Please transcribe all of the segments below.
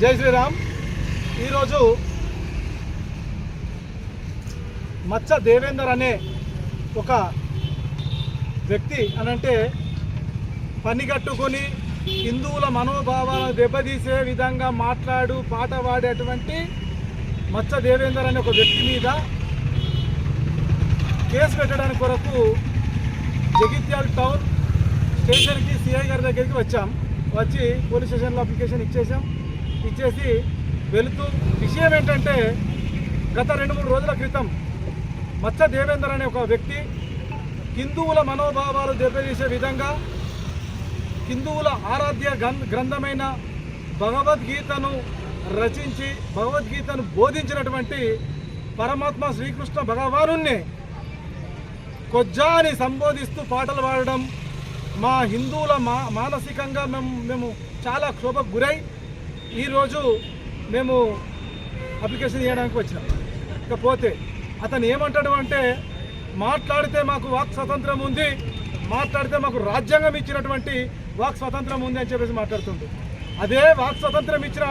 జై శ్రీరామ్. ఈరోజు మచ్చ దేవేందర్ అనే ఒక వ్యక్తి అనంటే పని కట్టుకొని హిందువుల మనోభావాలను దెబ్బతీసే విధంగా మాట్లాడు పాట పాడేటువంటి మచ్చ దేవేందర్ అనే ఒక వ్యక్తి మీద కేసు పెట్టడానికి కొరకు జగిత్యాల టౌన్ స్టేషన్కి సిఐ గారి దగ్గరికి వచ్చాం. వచ్చి పోలీస్ స్టేషన్లో అప్లికేషన్ ఇచ్చేసాం ఇచ్చేసి వెళుతూ విషయం ఏంటంటే గత రెండు మూడు రోజుల క్రితం మచ్చ దేవేందర్ అనే ఒక వ్యక్తి హిందువుల మనోభావాలు దెబ్బతీసే విధంగా హిందువుల ఆరాధ్య గ్రంథమైన భగవద్గీతను రచించి భగవద్గీతను బోధించినటువంటి పరమాత్మ శ్రీకృష్ణ భగవానుణ్ణి కొజ్జాని సంబోధిస్తూ పాటలు పాడడం మా హిందువుల మా మానసికంగా మేము మేము చాలా క్షోభకు గురై ఈరోజు మేము అప్లికేషన్ చేయడానికి వచ్చినాం. ఇకపోతే అతను ఏమంటాడు అంటే మాట్లాడితే మాకు వాక్ స్వతంత్రం ఉంది మాట్లాడితే మాకు రాజ్యాంగం ఇచ్చినటువంటి వాక్ స్వతంత్రం ఉంది అని చెప్పేసి మాట్లాడుతుంది అదే వాక్ స్వతంత్రం ఇచ్చిన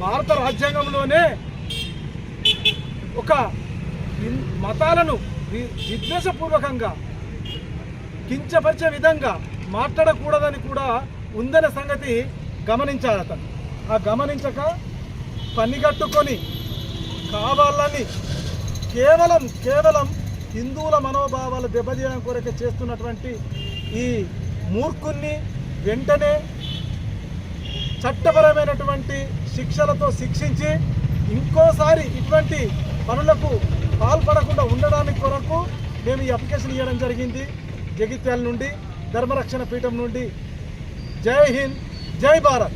భారత రాజ్యాంగంలోనే ఒక మతాలను విద్వేషపూర్వకంగా కించపరిచే విధంగా మాట్లాడకూడదని కూడా ఉందనే సంగతి గమనించాడు అతను. ఆ గమనించక పనిగట్టుకొని కావాలని కేవలం కేవలం హిందువుల మనోభావాలు దెబ్బతీయడం కొరకే చేస్తున్నటువంటి ఈ మూర్ఖుణ్ణి వెంటనే చట్టపరమైనటువంటి శిక్షలతో శిక్షించి ఇంకోసారి ఇటువంటి పనులకు పాల్పడకుండా ఉండడానికి కొరకు మేము ఈ అప్లికేషన్ ఇవ్వడం జరిగింది జగిత్యాల నుండి. ధర్మరక్షణ పీఠం నుండి జై హింద్ జై భారత్.